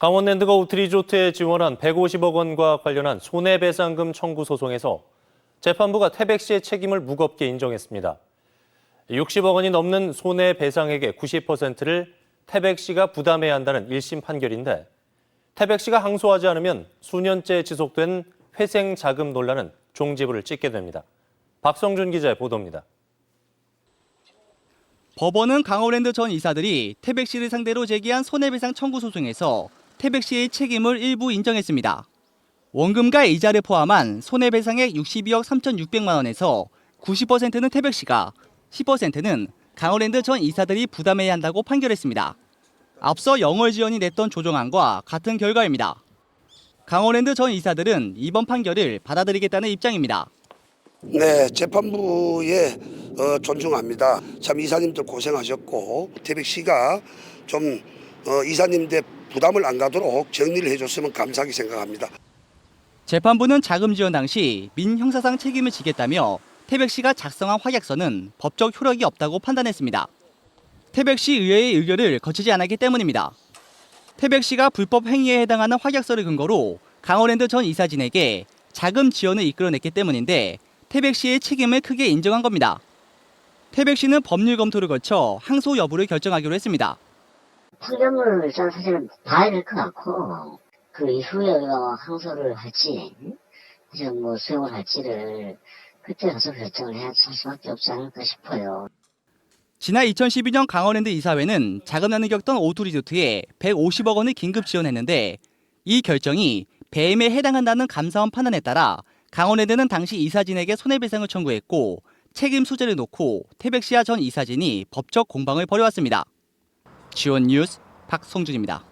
강원랜드가 오트리조트에 지원한 150억 원과 관련한 손해배상금 청구 소송에서 재판부가 태백 씨의 책임을 무겁게 인정했습니다. 60억 원이 넘는 손해배상액의 90%를 태백 씨가 부담해야 한다는 1심 판결인데 태백 씨가 항소하지 않으면 수년째 지속된 회생 자금 논란은 종지부를 찍게 됩니다. 박성준 기자의 보도입니다. 법원은 강호랜드 전 이사들이 태백 씨를 상대로 제기한 손해배상 청구 소송에서 태백 씨의 책임을 일부 인정했습니다. 원금과 이자를 포함한 손해배상액 62억 3,600만 원에서 90%는 태백 씨가, 10%는 강호랜드 전 이사들이 부담해야 한다고 판결했습니다. 앞서 영월지원이 냈던 조정안과 같은 결과입니다. 강호랜드 전 이사들은 이번 판결을 받아들이겠다는 입장입니다. 네, 재판부에 어, 존중합니다. 참 이사님들 고생하셨고 태백 씨가 좀 어, 이사님들 부담을 안 가도록 정리를 해줬으면 감사하게 생각합니다. 재판부는 자금 지원 당시 민 형사상 책임을 지겠다며 태백 씨가 작성한 확약서는 법적 효력이 없다고 판단했습니다. 태백 씨 의회의 의결을 거치지 않았기 때문입니다. 태백 씨가 불법 행위에 해당하는 확약서를 근거로 강호랜드 전 이사진에게 자금 지원을 이끌어냈기 때문인데 태백 씨의 책임을 크게 인정한 겁니다. 태백 씨는 법률 검토를 거쳐 항소 여부를 결정하기로 했습니다. 판결문을 사실은 봐야 될것 같고 그 이후에 우리가 항소를 할지 이제 뭐 수용을 할지를 그때 가서 결정을 해야 할 수밖에 없지 않을까 싶어요. 지난 2012년 강원랜드 이사회는 자금난을 겪던 오투리조트에 150억 원을 긴급 지원했는데 이 결정이 배임에 해당한다는 감사원 판단에 따라 강원랜드는 당시 이사진에게 손해배상을 청구했고 책임 소재를 놓고 태백시아 전 이사진이 법적 공방을 벌여왔습니다. 지원 뉴스 박성준입니다.